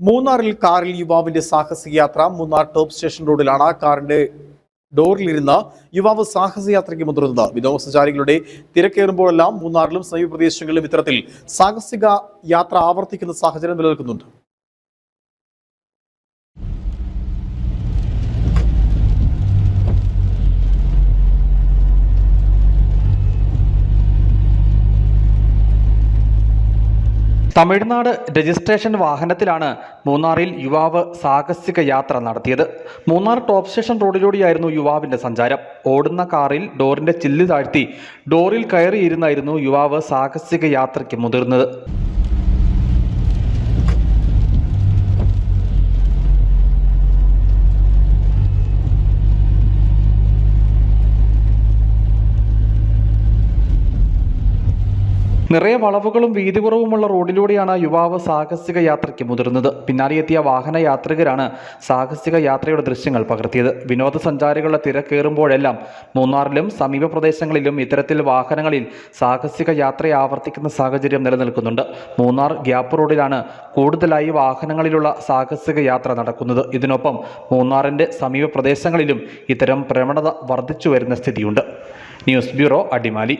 മൂന്നാറിൽ കാറിൽ യുവാവിന്റെ സാഹസിക യാത്ര മൂന്നാർ ടോപ്പ് സ്റ്റേഷൻ റോഡിലാണ് കാറിന്റെ ഡോറിലിരുന്ന് യുവാവ് സാഹസയാത്രയ്ക്ക് മുതിർന്നത്. വിനോദസഞ്ചാരികളുടെ തിരക്കേറുമ്പോഴെല്ലാം മൂന്നാറിലും സമീപ പ്രദേശങ്ങളിലും ഇത്തരത്തിൽ സാഹസിക യാത്ര ആവർത്തിക്കുന്ന സാഹചര്യം നിലനിൽക്കുന്നുണ്ട്. തമിഴ്നാട് രജിസ്ട്രേഷൻ വാഹനത്തിലാണ് മൂന്നാറിൽ യുവാവ് സാഹസിക യാത്ര നടത്തിയത്. മൂന്നാർ ടോപ്പ് സ്റ്റേഷൻ റോഡിലൂടെയായിരുന്നു യുവാവിന്റെ സഞ്ചാരം. ഓടുന്ന കാറിൽ ഡോറിന്റെ ചില്ല് താഴ്ത്തി ഡോറിൽ കയറിയിരുന്നായിരുന്നു യുവാവ് സാഹസിക യാത്രയ്ക്ക് മുതിർന്നത്. നിറയെ വളവുകളും വീതി കുറവുമുള്ള റോഡിലൂടെയാണ് യുവാവ് സാഹസിക യാത്രയ്ക്ക് മുതിർന്നത്. പിന്നാലെ എത്തിയ വാഹന യാത്രികരാണ് സാഹസിക യാത്രയുടെ ദൃശ്യങ്ങൾ പകർത്തിയത്. വിനോദസഞ്ചാരികളുടെ തിരക്കേറുമ്പോഴെല്ലാം മൂന്നാറിലും സമീപ പ്രദേശങ്ങളിലും ഇത്തരത്തിൽ വാഹനങ്ങളിൽ സാഹസിക യാത്ര ആവർത്തിക്കുന്ന സാഹചര്യം നിലനിൽക്കുന്നുണ്ട്. മൂന്നാർ ഗ്യാപ്പ് റോഡിലാണ് കൂടുതലായി വാഹനങ്ങളിലുള്ള സാഹസിക യാത്ര നടക്കുന്നത്. ഇതിനൊപ്പം മൂന്നാറിന്റെ സമീപ പ്രദേശങ്ങളിലും ഇത്തരം പ്രവണത വർദ്ധിച്ചു വരുന്ന സ്ഥിതിയുണ്ട്. News bureau Adimali.